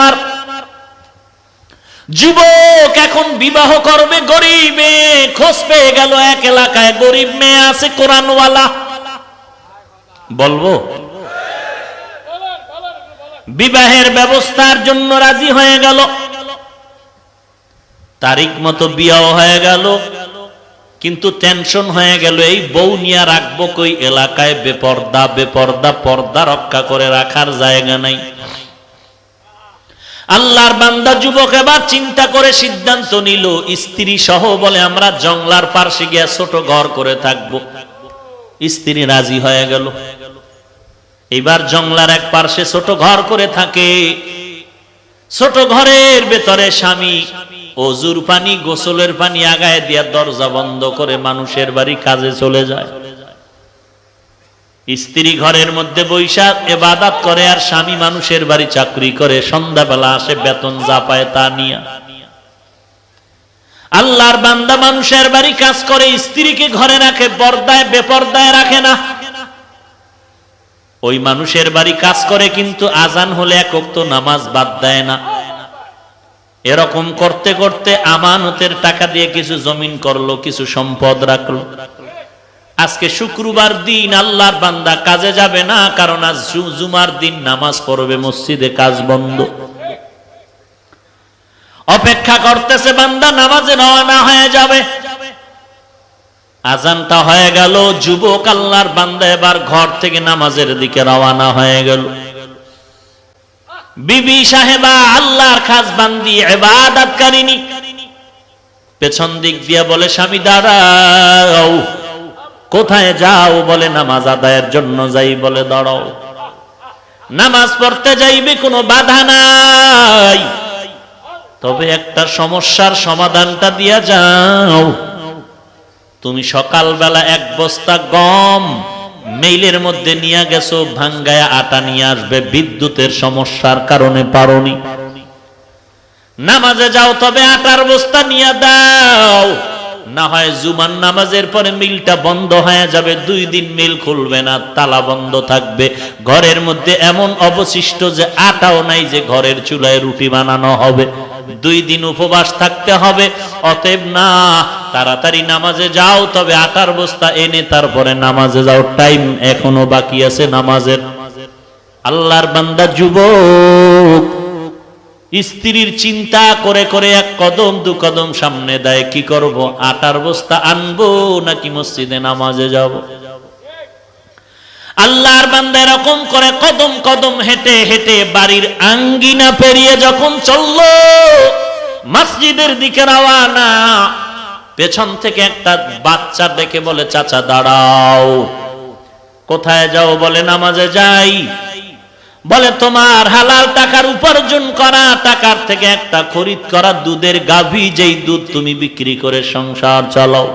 আমার। যুবক এখন বিবাহ করবে, গরিবে খোঁজ পেয়ে গেল এক এলাকায়। গরিব মেয়ে আছে কোরআনওয়ালা। বলব? বিবাহের ব্যবস্থার জন্য রাজি হয়ে গেল। তারিখ মতো বিয়াও হয়ে গেল। কিন্তু টেনশন হয়ে গেল, এই বউ নিয়ে রাখব কই এলাকায়? বেপর্দা বেপর্দা, পর্দা রক্ষা করে রাখার জায়গা নাই। আল্লাহর বান্দা যুবক এবার চিন্তা করে সিদ্ধান্ত নিল, স্ত্রী সহ বলে আমরা জংলার পার্শ্বে গিয়ে ছোট ঘর করে থাকব। স্ত্রী রাজি হয়ে গেল। এবার জংলার এক পার্শ্বে ছোট ঘর করে থাকে। ছোট ঘরের ভেতরে স্বামী অজুর পানি, গোসলের পানি আগায় দিয়া দরজা বন্ধ করে মানুষের বাড়ি কাজে চলে যায়। স্ত্রী ঘরের মধ্যে বৈশাখ, এবাদাত করে আর স্বামী মানুষের বাড়ি চাকরি করে, সন্ধ্যাবেলা আসে বেতন যা পায় তা নিয়ে। আল্লাহর বান্দা মানুষের বাড়ি কাজ করে, স্ত্রীকে ঘরে রাখে, পর্দায়, বেপর্দায় রাখে না। ওই মানুষের বাড়ি কাজ করে কিন্তু আজান হলে এক উক্ত নামাজ বাদ দেয় না। এরকম করতে করতে আমানতের টাকা দিয়ে কিছু জমিন করল, কিছু সম্পদ রাখল। আজকে শুক্রবার দিন, আল্লাহর বান্দা কাজে যাবে না, কারণ আজ জুমার দিন, নামাজ পড়বে, মসজিদে কাজ বন্ধ। অপেক্ষা করতেছে বান্দা, নামাজে রওনা হয়ে যাবে। আজানটা হয়ে গেল, যুবক আল্লাহর বান্দা এবার ঘর থেকে নামাজের দিকে রওনা হয়ে গেল। বিবি সাহেবা, আল্লাহর খাস বান্দি এবাদাতকারিনী পেছন দিক দিয়ে বলে, স্বামী, দাঁড়াও। কোথায় যাও বলে নামাজ আদায়ের জন্য যাই বলে দাঁড়াও। নামাজ পড়তে যাইবে কোনো বাধা নাই। তবে একটা সমস্যার সমাধানটা দিয়া যাও। তুমি সকালবেলা এক বস্তা গম মেইলের মধ্যে নিয়ে গেছো, ভাঙ্গায়া আটা নিয়ে আসবে, বিদ্যুতের সমস্যার কারণে পারোনি। নামাজে যাও, তবে আটার বস্তা নিয়ে দাও। না হয় জুমার নামাজের পরে মিলটা বন্ধ হয়ে যাবে, দুই দিন মিল খুলবে না, তালা বন্ধ থাকবে। ঘরের মধ্যে এমন অবশিষ্ট যে আটাও নাই যে ঘরের চুলায় রুটি বানানো হবে। দুই দিন উপবাস থাকতে হবে, অতএব না, তাড়াতাড়ি নামাজে যাও, তবে আটার বস্তা এনে তারপরে নামাজে যাও। টাইম এখনও বাকি আছে নামাজের। আল্লাহর বান্দা যুবক স্ত্রীর চিন্তা করে করে এক কদম, দু কদম সামনে দেয়, কি করব? আটার বস্তা আনব নাকি মসজিদে নামাজে যাব? আল্লাহর বান্দা এরকম করে কদম কদম হেঁটে হেঁটে বাড়ির আঙ্গিনা পেরিয়ে যখন চলল, মসজিদের দিকে রওয়ানা পেছন থেকে একটা বাচ্চা ডেকে বলে, চাচা, দাঁড়াও। কোথায় যাও? বলে, নামাজে যাই। বলে, তোমার হালাল টাকার উপার্জন করা, টাকার থেকে একটা খরিদ করা দুধের গাভী, যেই দুধ তুমি বিক্রি করে সংসার চালাও।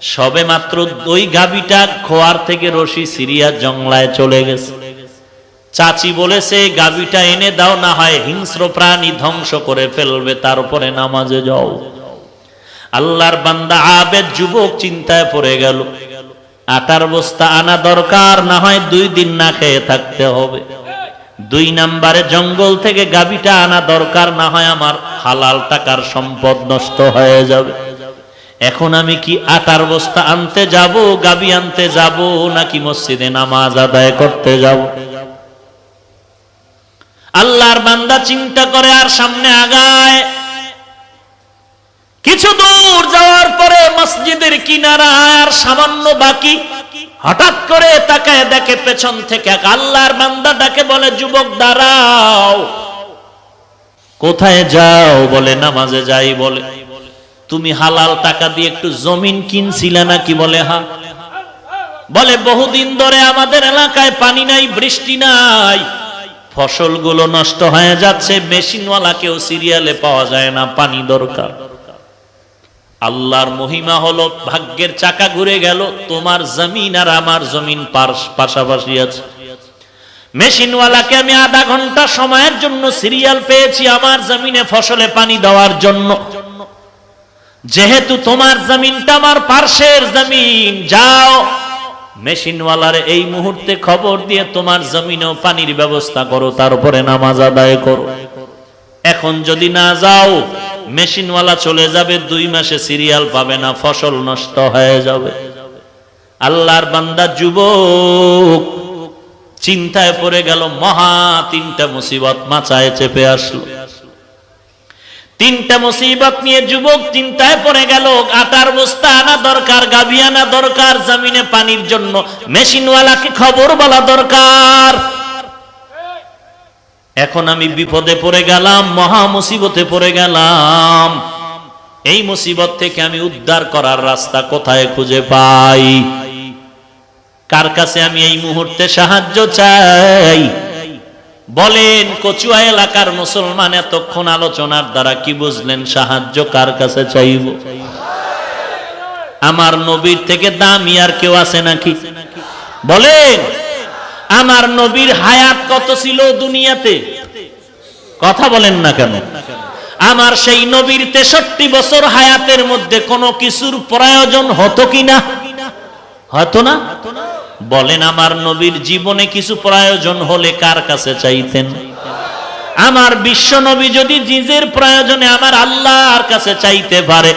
সবে মাত্র ওই গাভীটা খোয়ার থেকে রশি সিরিয়া জংলায় চলে গেছে। চাচি বলেছে, গাভীটা এনে দাও, না হয় হিংস্র প্রাণী ধ্বংস করে ফেলবে, তার উপরে নামাজে যাও। আল্লাহর বান্দা আবেদ যুবক চিন্তায় পড়ে গেল। আটার বস্তা আনা দরকার, না হয় দুই দিন না খেয়ে থাকতে হবে। দুই নাম্বারে জঙ্গল থেকে গাবিটা আনা দরকার, না হয় আমার হালাল টাকার সম্পদ নষ্ট হয়ে যাবে। এখন আমি কি আটার বস্তা আনতে যাব গাবি আনতে যাব, নাকি মসজিদে নামাজ আদায় করতে যাব? আল্লাহর বান্দা চিন্তা করে আর সামনে আগায়। কিছু দূর যাওয়ার পরে মসজিদের কিনারা আর সামান্য বাকি। হঠাৎ করে তাকায় দেখে পেছন থেকে আল্লাহর বান্দা ডাকে বলে, যুবক, দাঁড়াও। কোথায় যাও? বলে, নামাজে যাই, বলে। তুমি হালাল টাকা দিয়ে একটু জমিন কিনছিলে নাকি? বলে, হা। বলে, বহুদিন ধরে আমাদের এলাকায় পানি নাই, বৃষ্টি নাই। ফসলগুলো নষ্ট হয়ে যাচ্ছে মেশিনওয়ালাকেও সিরিয়ালে পাওয়া যায় না, পানি দরকার। আল্লাহর মহিমা হলো, ভাগ্যের চাকা ঘুরে গেল, তোমার জমিন আর আমার জমিন পাশাপাশি আছে। মেশিনওয়ালাকে আমি আধা ঘণ্টা সময়ের জন্য সিরিয়াল পেয়েছি, আমার জমিনে ফসলে পানি দেওয়ার জন্য। যেহেতু তোমার জমিনটা আমার পার্শ্বের জমিন, যাও। মেশিনওয়ালার এই মুহূর্তে খবর দিয়ে তোমার জমিনেও পানির ব্যবস্থা করো তারপরে নামাজ আদায় করো। এখন যদি না যাও মেশিনওয়ালা চলে যাবে, দুই মাসে সিরিয়াল পাবে না, ফসল নষ্ট হয়ে যাবে। আল্লাহর বান্দা যুবক, চিন্তায় পড়ে গেল, মহা তিনটা মুসিবত মাচায় চেপে আসলো। তিনটা মুসিবত নিয়ে যুবক চিন্তায় পড়ে গেল, আটার বস্তা আনা দরকার, গাবি আনা দরকার, জমিনে পানির জন্য মেশিনওয়ালাকে খবর বলা দরকার। এখন আমি বিপদে পড়ে গেলাম, মহা মুসিবতে পড়ে গেলাম। এই মুসিবত থেকে আমি উদ্ধার করার রাস্তা কোথায় খুঁজে পাই? কার কাছে আমি এই মুহূর্তে সাহায্য চাই? বলেন, কচুয়া এলাকার মুসলমান এতক্ষণ আলোচনার দ্বারা কি বুঝলেন? সাহায্য কার কাছে চাইব? আমার নবীর থেকে দামি আর কেউ আছে নাকি? বলেন আমার নবীর হায়াত কত ছিল দুনিয়াতে? কথা বলেন না কেন? আমার সেই নবীর তেষট্টি বছর হায়াতের মধ্যে কোনো কিছুর প্রয়োজন হতো কিনা হতো না? বলেন, আমার নবীর জীবনে কিছু প্রয়োজন হলে কার কাছে চাইতেন? আমার বিশ্ব নবী যদি নিজের প্রয়োজনে আমার আল্লাহর কাছে চাইতে পারে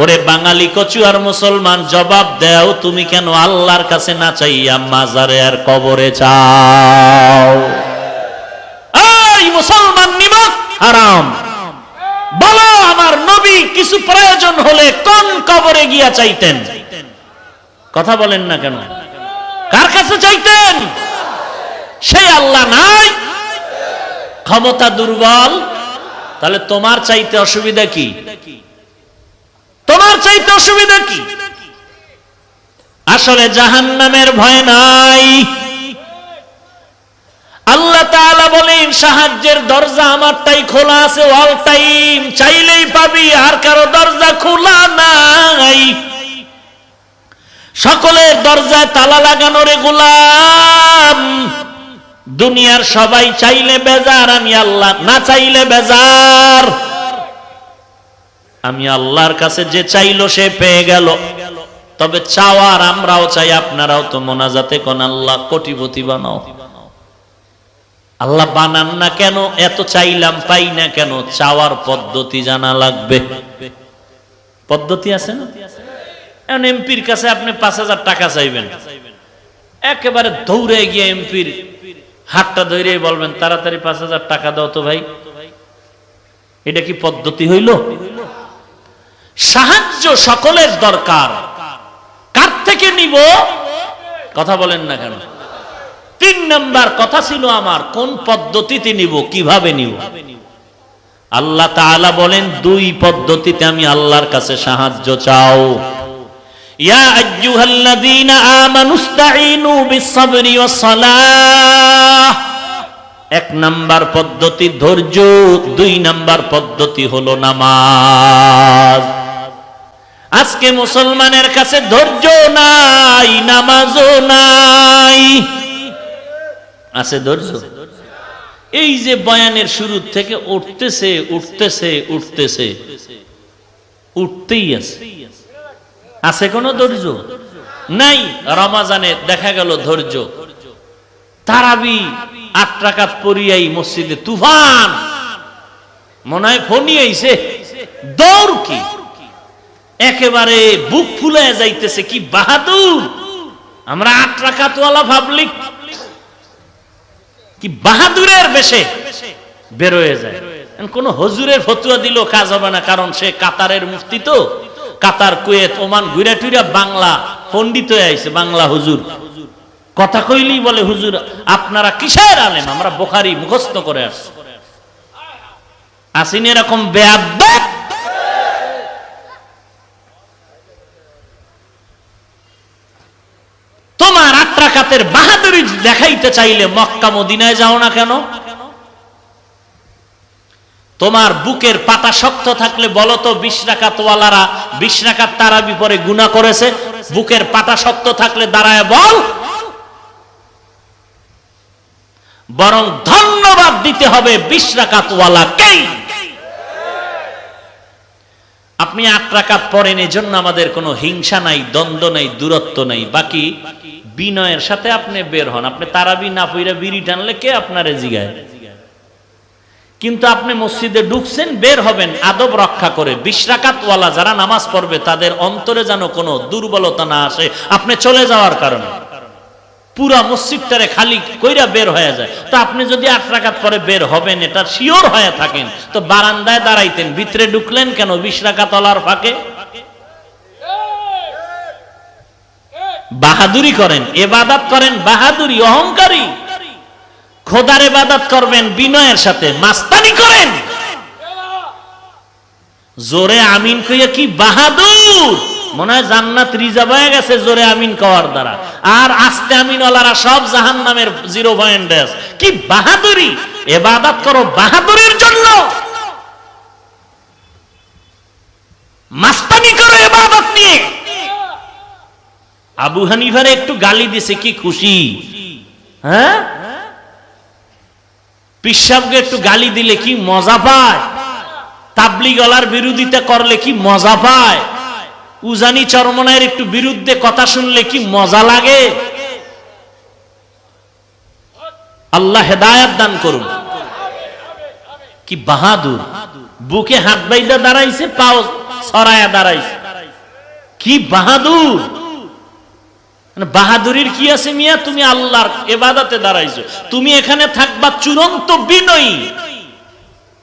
ওরে বাঙালি কচু আর মুসলমান জবাব দেও, তুমি কেন আল্লাহর কাছে না চাইয়া মাজারে আর কবরে চাও মুসলমান নিমক হারাম। বলো আমার নবী কিছু প্রয়োজন হলে কোন কবরে গিয়া চাইতেন? কথা বলেন না কেন? কার কাছে চাইতেন? সে আল্লাহ নাই। ক্ষমতা দুর্বল। তাহলে তোমার চাইতে অসুবিধা কি? তোমার চাইতে অসুবিধা কি? আসলে জাহান্নামের ভয় নাই। আল্লাহ তাআলা বলেন, সাহায্যের দরজা আমারটাই খোলা আছে অল টাইম চাইলেই পাবি, আর কারও দরজা খোলা নাই। সকলের দরজায় তালা লাগানো রে গোলাম। দুনিয়ার সবাই চাইলে বেজার, আমি আল্লাহ না চাইলে বেজার। আমি আল্লাহর কাছে যে চাইলো সে পেয়ে গেল। তবে চাওয়ার আমরাও চাই, আপনারাও তো মোনাজাতে কোন আল্লাহ কোটিপতি বানাও। আল্লাহ বানান না কেন? এত চাইলাম, পাই না কেন? চাওয়ার পদ্ধতি জানা লাগবে। পদ্ধতি আছে না? এখন এমপির কাছে আপনি পাঁচ হাজার টাকা চাইবেন। একেবারে দৌড়ে গিয়ে এমপির হাতটা ধরে বলবেন, তাড়াতাড়ি পাঁচ হাজার টাকা দাও তো ভাই। এটা কি পদ্ধতি হইল? সাহায্য সকলের দরকার। কার থেকে নিব? কথা বলেন না কেন? তিন নাম্বার কথা ছিল আমার, কোন পদ্ধতিতে নিব, কীভাবে নিব? আল্লাহ তাআলা বলেন, দুই পদ্ধতিতে আমি আল্লাহর কাছে সাহায্য চাও। ইয়া আইয়ুহাল্লাযীনা আমানুস্তাঈনু বিস-সাবরি ওয়াস-সালাহ এক নাম্বার পদ্ধতি ধৈর্য, দুই নাম্বার পদ্ধতি হলো নামাজ। আজকে মুসলমানের কাছে ধৈর্য নাই, নামাজও নাই। আছে ধৈর্য? এই যে বয়ানের শুরু থেকে উঠতেছে উঠতেছে উঠতেছে, উঠতেই আছে। আছে কোনো ধৈর্য? নাই। রমাজানে দেখা গেল ধৈর্য। তারাবি আট রাকাত পরিয়াই মসজিদে তুফান। মনে হয় ফোনই আইছে। দৌড় কি? একেবারে বুক ফুলে যাইতেছে কি বাহাদুর? আমরা আট রাকাতওয়ালা পাবলিক কি বাহাদুরের বেশে বেরোয় যায়। কোন হজুরের ফতুয়া দিল কাজ হবে না, কারণ সে কাতারের মুফতি তো। কাতার, কুয়েত, ওমান ঘুরে টুইরা বাংলা পণ্ডিত হয়ে আইছে, বাংলা হুজুর। কথা কইলি বলে, হুজুর, আপনারা কিসের আলেম? আমরা বোখারি মুখস্থ করে আসছি। আসিন এরকম বেয়াদ্দ রাকাতের বাহাদুরি দেখাইতে চাইলে মক্কা, মদিনায় যাও না কেন? তোমার বুকের পাতা শক্ত থাকলে বলো তো, বিশ রাকাতওয়ালারা বিশ রাকাত তারা বিপরে গুণা করেছে? বুকের পাতা শক্ত থাকলে দাঁড়ায় বল। বরং ধন্যবাদ দিতে হবে বিশ রাকাতওয়ালাকেই। আপনি আট রাকাত পড়েন এই জন্য আমাদের কোনো হিংসা নাই, দ্বন্দ্ব নাই, দূরত্ব নাই। বাকি বিনয়ের সাথে আপনি বের হন। আপনি তারাবি না পইরা বিড়ি টানলে কে আপনারে জিগায়? কিন্তু আপনি মসজিদে ঢুকছেন, বের হবেন, আদব রক্ষা করে। বিশ্রাকাতওয়ালা যারা নামাজ পড়বে, তাদের অন্তরে যেন কোনো দুর্বলতা না আসে। আপনি চলে যাওয়ার কারণে। পুরা মসজিদটারে খালি কইরা বের হয়ে যায়। তো আপনি যদি আট রাকাত পরে বের হবেন, এটা শিওর হয়ে থাকেন। তো বারান্দায় দাঁড়াইতেন, ভিতরে ঢুকলেন কেন? বিশ রাকাতওয়ালার ফাঁকে? বাহাদুরি করেন, এবাদাত করেন, বাহাদুরি, অহংকারী। খোদার এবাদাত করবেন, বিনয়ের সাথে, মাস্তানি করেন। জোরে আমিন কইয়া কি? বাহাদুর! মনে হয় জান্নাত রিজার্ভ হয়ে গেছে জোরে আমিন কওয়ার দ্বারা। আর আস্তে আমিন ওলারা সব জাহান নামের জিরো পয়েন্ট কি বাহাদুরি! এবাদাত করো বাহাদুরির জন্য। মাস্তানি করো এবাদত নিয়ে। আবু একটু গালি দিছে, কি খুশি? হ্যাঁ? পিসাবকে একটু গালি দিলে কি মজা পায়? তাবলি গলার বিরোধিতা করলে কি মজা পায়? উজানি চরমনায়ের একটু বিরুদ্ধে কথা শুনলে কি মজা লাগে? আল্লাহ হেদায়াত দান করুন। কি বাহাদুর। বুকে হাত বাইদা দাঁড়াইছে, পাও সরায়া দাঁড়াইছে। কি বাহাদুর। মানে বাহাদুরির কি আছে মিয়া? তুমি আল্লাহর এবাদাতে দাঁড়াইছো। তুমি এখানে থাকবা চূড়ান্ত বিনয়ী।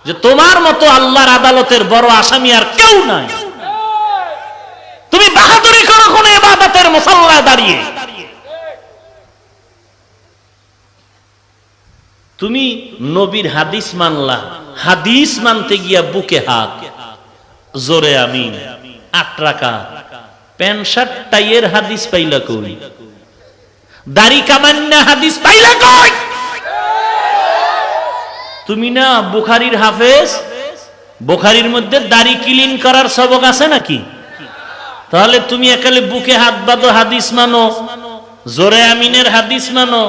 যে তোমার মতো আল্লাহর আদালতের বড় আসামি আর কেউ নাই। বাহাদুরি করো কোন এবাদাতের মুসাল্লায় দাঁড়িয়ে। তুমি নবীর হাদিস মানলা, হাদিস মানতে গিয়া বুকে হাত। জোরে আমিন, আট রাকা। প্যান্ট শার্ট, টাইয়ের হাদিস পাইলা কই? দাড়ি কামান্না হাদিস পাইলা কই? তুমি না বুখারির হাফেজ? বুখারির মধ্যে দাড়ি ক্লিন করার সবক আছে নাকি? তাহলে তুমি একালে বুকে হাত বাঁধো, হাদিস মানো। জোরে আমিনের হাদিস মানো।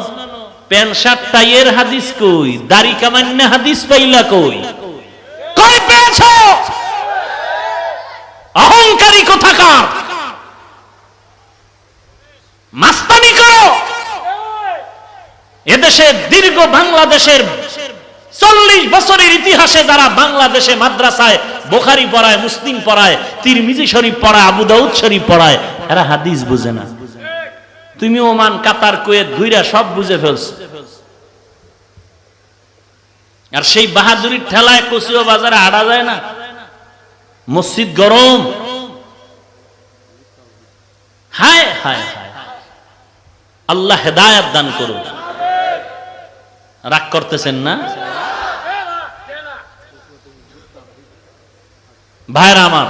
প্যান্ট শার্ট টাইয়ের হাদিস কই? দাড়ি কামান্না হাদিস পাইলা কই? কই পেয়েছ? অহংকারী কোথাকার? মাস্তানি করো। এদেশে দীর্ঘ বাংলাদেশের চল্লিশ বছরের ইতিহাসে যারা বাংলাদেশে মাদ্রাসায়, বোখারি পড়ায়, মুসলিম পড়ায়, তিরমিজি শরীফ পড়ায়, আবু দাউদ শরীফ পড়ায়, এরা হাদিস বুঝে না। তুমি ওমান, কাতার, কুয়েত ঘুইরা সব বুঝে ফেলছ। আর সেই বাহাদুরির ঠেলায় কচুয়া বাজারে আড়া যায় না। মসজিদ গরম। হায় হায় আল্লাহ হেদায়াত দান করুন রাগ করতেছেন না? ভাইরা আমার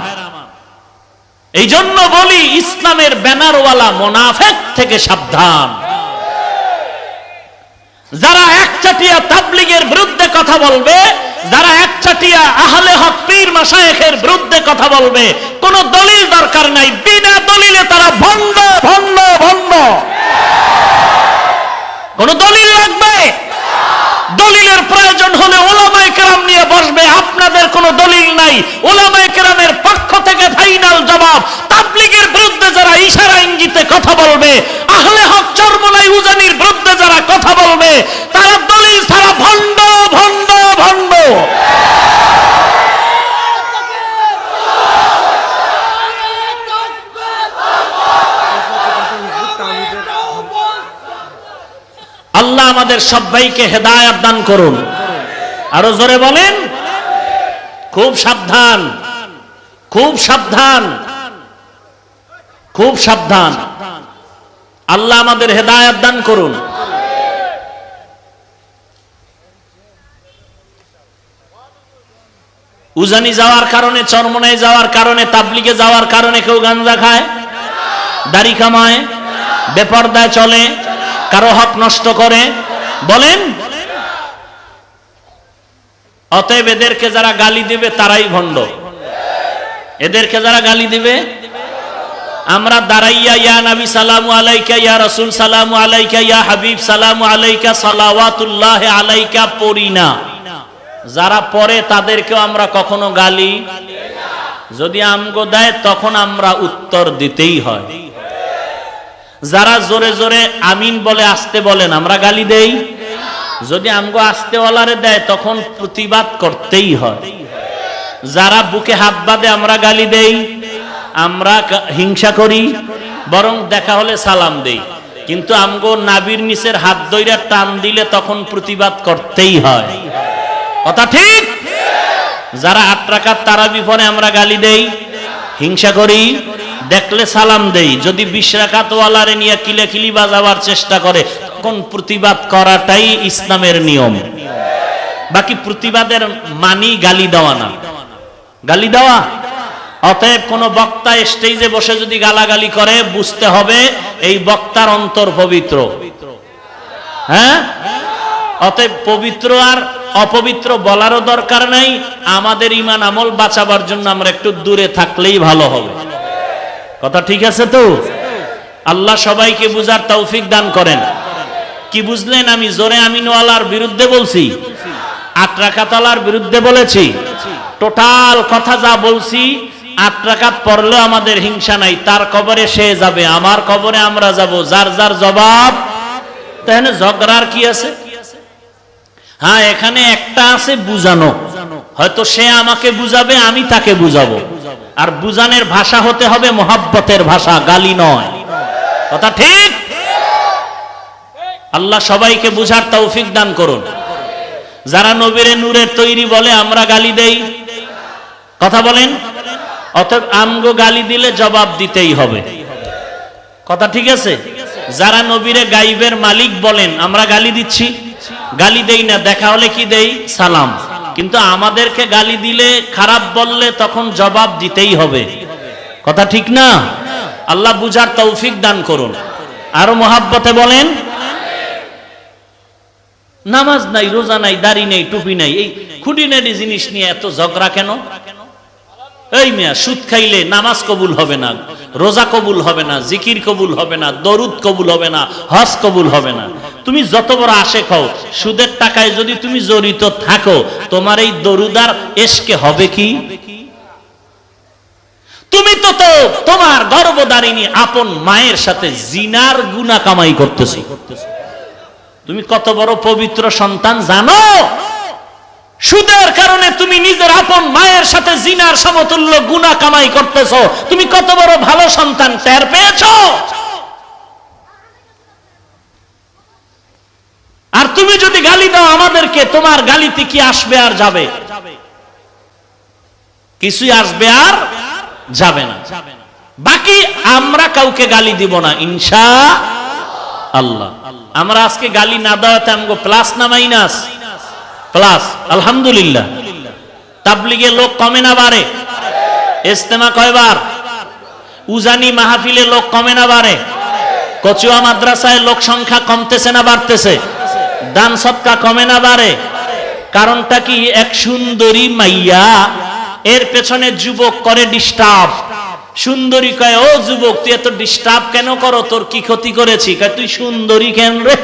এই জন্য বলি ইসলামের ব্যানারওয়ালা মোনাফেক থেকে সাবধান। যারা একচাটিয়া তাবলিগের বিরুদ্ধে কথা বলবে, যারা একচাটিয়া আহলে হক পীর মাসায়েখের বিরুদ্ধে কথা বলবে, কোন দলিল দরকার নাই, বিনা দলিলে তারা ভণ্ড ভণ্ড ভণ্ড। কোন দলিল লাগবে? দলিলের প্রয়োজন হলে ওলামায় কেরাম নিয়ে বসবে। আপনাদের কোনো দলিল নাই। ওলামায় কেরামের পক্ষ থেকে ফাইনাল জবাব। তাবলিগের বিরুদ্ধে যারা ইশারা ইঙ্গিতে কথা বলবে, আহলে হক চর্মলাই উজানির বিরুদ্ধে যারা কথা বলবে, তারা দলিল ছাড়া ভণ্ড ভণ্ড ভণ্ড আল্লাহ আমাদের সবাইকে হেদায়াত দান করুন। আরও জোরে বলেন? খুব সাবধান। খুব সাবধান। খুব সাবধান। আল্লাহ আমাদের হেদায়াত দান করুন। উজানি যাওয়ার কারণে চরমনায় যাওয়ার কারণে, তাবলিগে যাওয়ার কারণে কেউ গাঞ্জা খায়? দাড়ি কামায়? বেপর্দায় চলে? কারও হক নষ্ট করে? বলেন। অতএব এদেরকে যারা গালি দিবে, তারাই ভণ্ড। এদেরকে যারা গালি দিবে, আমরা দাঁড়াইয়া, ইয়া নবী সালামু আলাইকা, ইয়া রাসূল সালামু আলাইকা, ইয়া হাবিব সালামু আলাইকা, সালাওয়াতুল্লাহ আলাইকা পড়ি না। যারা পড়ে, তাদেরকেও আমরা কখনো গালি যদি আমগো দেয়, তখন আমরা উত্তর দিতেই হয়। যারা জোরে জোরে আমিন বলে আসতে বলেন, আমরা গালি দেই? যদি আমগো আস্তেওয়ালারে দেয়, তখন প্রতিবাদ করতেই হয়। যারা বুকে হাত বাঁধে, আমরা গালি দেই। আমরা হিংসা করি, বরং দেখা হলে সালাম দেই। কিন্তু আমগো নাবির নিচের হাত দইরা টান দিলে তখন প্রতিবাদ করতেই হয়। কথা ঠিক? যারা আট রাকাত তারা বিপনে আমরা গালি দেই। হিংসা করি। দেখলে সালাম দেই। যদি বিশ রাকাত ওয়ালারে নিয়ে কিলে কিলি বাজাবার চেষ্টা করে, তখন প্রতিবাদ করাটাই ইসলামের নিয়ম। বাকি প্রতিবাদের মানি গালি দেওয়া না। গালি দেওয়া? অতএব কোন বক্তা স্টেজে বসে যদি গালাগালি করে, বুঝতে হবে এই বক্তার অন্তর পবিত্র। হ্যাঁ? অতএব পবিত্র আর অপবিত্র বলারও দরকার নাই। আমাদের ইমান আমল বাঁচাবার জন্য আমরা একটু দূরে থাকলেই ভালো হবে। কথা ঠিক আছে তো? আল্লাহ সবাইকে বুঝার তৌফিক দান করেন। কি বুঝলেন আমি জোরে আমিনওয়ালার বিরুদ্ধে বলছি? আট রাকাতালার বিরুদ্ধে বলেছি। টোটাল কথা যা বলছি, আট রাকাত পড়লেও আমাদের হিংসা নাই। তার কবরে সে যাবে, আমার কবরে আমরা যাব। যার যার জবাব, তাহলে ঝগড়ার কি আছে? হ্যাঁ এখানে একটা আছে বুঝানো। হয়তো সে আমাকে বুঝাবে, আমি তাকে বুঝাবো। আর বুঝানের ভাষা হতে হবে মোহাব্বতের ভাষা, গালি নয়। কথা ঠিক? আল্লাহ সবাইকে বুঝার তৌফিক দান করুন। যারা নবীরে নূরের তৈরি বলে, আমরা গালি দেই। কথা বলেন? অতএব আমগো গালি দিলে জবাব দিতেই হবে। কথা ঠিক আছে? যারা নবীরে গাইবের মালিক বলেন, আমরা গালি দিচ্ছি। গালি দেই না, দেখা হলে কি দেই? সালাম। কিন্তু আমাদেরকে গালি দিলে, খারাপ বললে তখন জবাব দিতেই হবে। কথা ঠিক না? আল্লাহ বুঝার তৌফিক দান করুন। আরও মহাব্বতে বলেন, নামাজ নাই, রোজা নাই, দাড়ি নেই, টুপি নাই, এই খুঁটিনাটি জিনিস নিয়ে এত ঝগড়া কেন? এই মিয়া, সুদ খাইলে নামাজ কবুল হবে না, রোজা কবুল হবে না, জিকির কবুল হবে না, দরুদ কবুল হবে না, হজ কবুল হবে না। তুমি যত বড় আশে খাও সুদের টাকায় যদি তুমি জড়িত থাকো, তোমার এই দরুদার এসকে হবে কি? তুমি তো তো তোমার গর্ভদারিণী আপন মায়ের সাথে জিনার গুনা কামাই করতেছি। তুমি কত বড় পবিত্র সন্তান জানো? সুদের কারণে তুমি নিজের আপন মায়ের সাথে জিনার সমতুল্য গুণা কামাই করতেছ। তুমি কত বড় ভালো সন্তান টের পেয়েছ? আর তুমি যদি গালি দাও আমাদেরকে, তোমার গালিতে কি আসবে আর যাবে? কিছুই আসবে আর যাবে না। বাকি আমরা কাউকে গালি দিব না, ইনশা আল্লাহ। আমরা আজকে গালি না দেওয়াতে আমগো প্লাস না মাইনাস প্লাস আলহামদুলিল্লাহ। তাবলিগে লোক কমে না বাড়ে। ইস্তেমা কয়বার? উজানি মাহফিলে লোক কমে না বাড়ে। কচুয়া মাদ্রাসায় লোক সংখ্যা কমতেছে না বাড়তেছে। দান সৎকা কমে না বাড়ে। কারণটা কি? এক সুন্দরী মাইয়া, এর পেছনে যুবক করে ডিস্টার্ব সুন্দরী কয়, ও যুবক, তুই এত ডিস্টার্ব কেন করো? তোর কি ক্ষতি করেছি? তুই সুন্দরী কেন রে?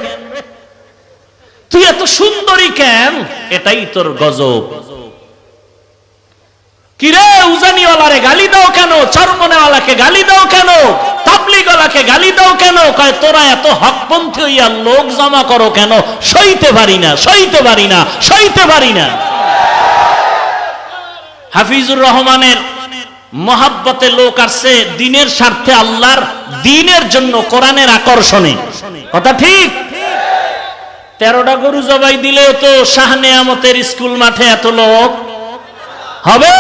তুই এত সুন্দরী কেন? এটাই তোর গজব। কিরে উজানিওয়ালারে গালি দাও কেন? চরমনেওয়ালাকে গালি দাও কেন? তাবলিগওয়ালাকে গালি দাও কেন? কয়, তোরা এত হকপন্থী হইয়া লোক জমা করো কেন? সইতে পারি না, সইতে পারি না, সইতে পারি না। হাফিজুর রহমানের মহাব্বতে লোক আসছে দিনের স্বার্থে আল্লাহর দিনের জন্য কোরআনের আকর্ষণে। কথা ঠিক? তেরোটা গরু জবাই দিলেও তো শাহ নেয়ামতের স্কুল মাঠে এত লোক? হবে?